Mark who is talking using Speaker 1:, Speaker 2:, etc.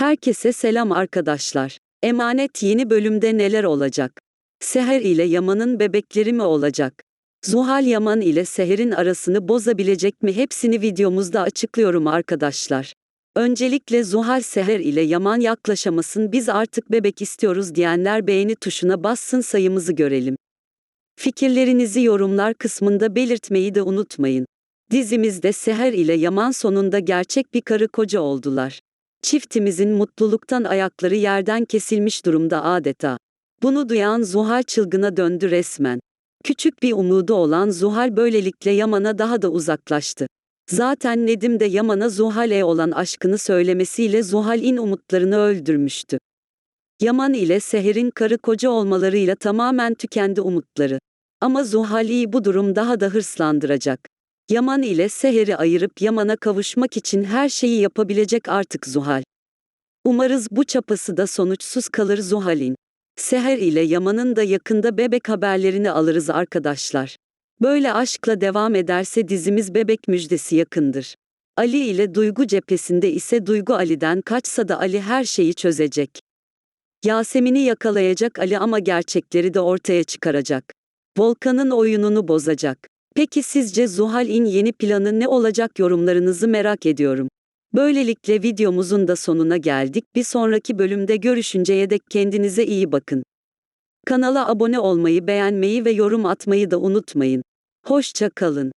Speaker 1: Herkese selam arkadaşlar. Emanet yeni bölümde neler olacak? Seher ile Yaman'ın bebekleri mi olacak? Zuhal Yaman ile Seher'in arasını bozabilecek mi hepsini videomuzda açıklıyorum arkadaşlar. Öncelikle Zuhal Seher ile Yaman yaklaşamasın biz artık bebek istiyoruz diyenler beğeni tuşuna bassın sayımızı görelim. Fikirlerinizi yorumlar kısmında belirtmeyi de unutmayın. Dizimizde Seher ile Yaman sonunda gerçek bir karı koca oldular. Çiftimizin mutluluktan ayakları yerden kesilmiş durumda adeta. Bunu duyan Zuhal çılgına döndü resmen. Küçük bir umudu olan Zuhal böylelikle Yaman'a daha da uzaklaştı. Zaten Nedim de Yaman'a Zuhal'e olan aşkını söylemesiyle Zuhal'in umutlarını öldürmüştü. Yaman ile Seher'in karı koca olmalarıyla tamamen tükendi umutları. Ama Zuhal'i bu durum daha da hırslandıracak. Yaman ile Seher'i ayırıp Yaman'a kavuşmak için her şeyi yapabilecek artık Zuhal. Umarız bu çapası da sonuçsuz kalır Zuhal'in. Seher ile Yaman'ın da yakında bebek haberlerini alırız arkadaşlar. Böyle aşkla devam ederse dizimiz bebek müjdesi yakındır. Ali ile Duygu cephesinde ise Duygu Ali'den kaçsa da Ali her şeyi çözecek. Yasemin'i yakalayacak Ali ama gerçekleri de ortaya çıkaracak. Volkan'ın oyununu bozacak. Peki sizce Zuhal'in yeni planı ne olacak yorumlarınızı merak ediyorum. Böylelikle videomuzun da sonuna geldik. Bir sonraki bölümde görüşünceye dek kendinize iyi bakın. Kanala abone olmayı, beğenmeyi ve yorum atmayı da unutmayın. Hoşça kalın.